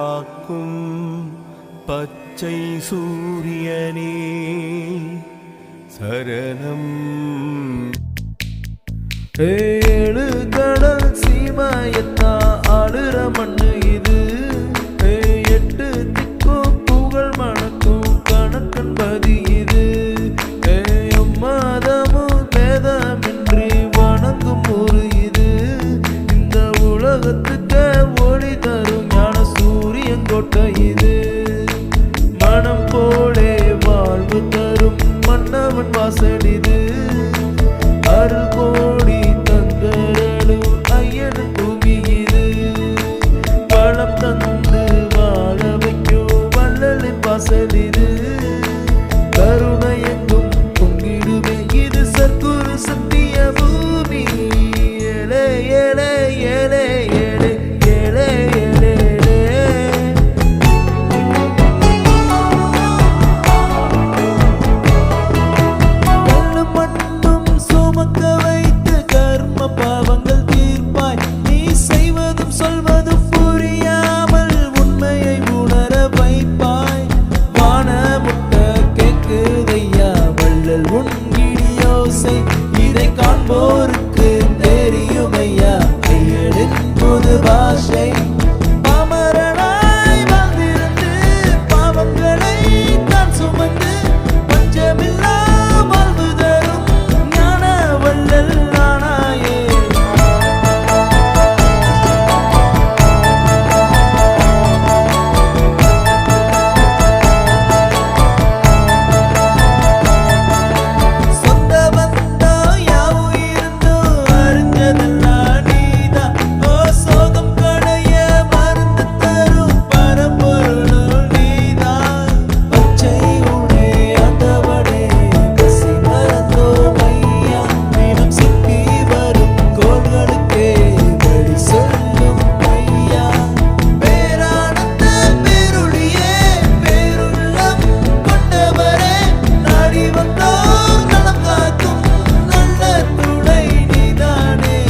காக்கும் பச்சை சூரியனே சரணம். ஏழு கடல் சீமாயத்த கோட்டை இது மனம் போலே வாழ்வு தரும் மன்னவன் வாசல் இது அருள் கோடி தங்கரலும் ஐயன் பூமி இது பழம் தந்து வாழ வைக்கும் வள்ளலின் வாசல் sol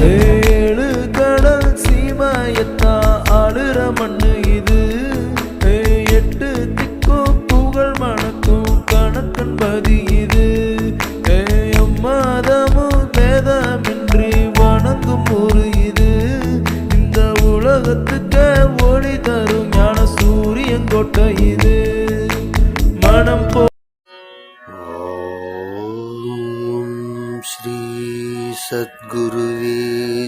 você. सद्गुरुवीचरणम्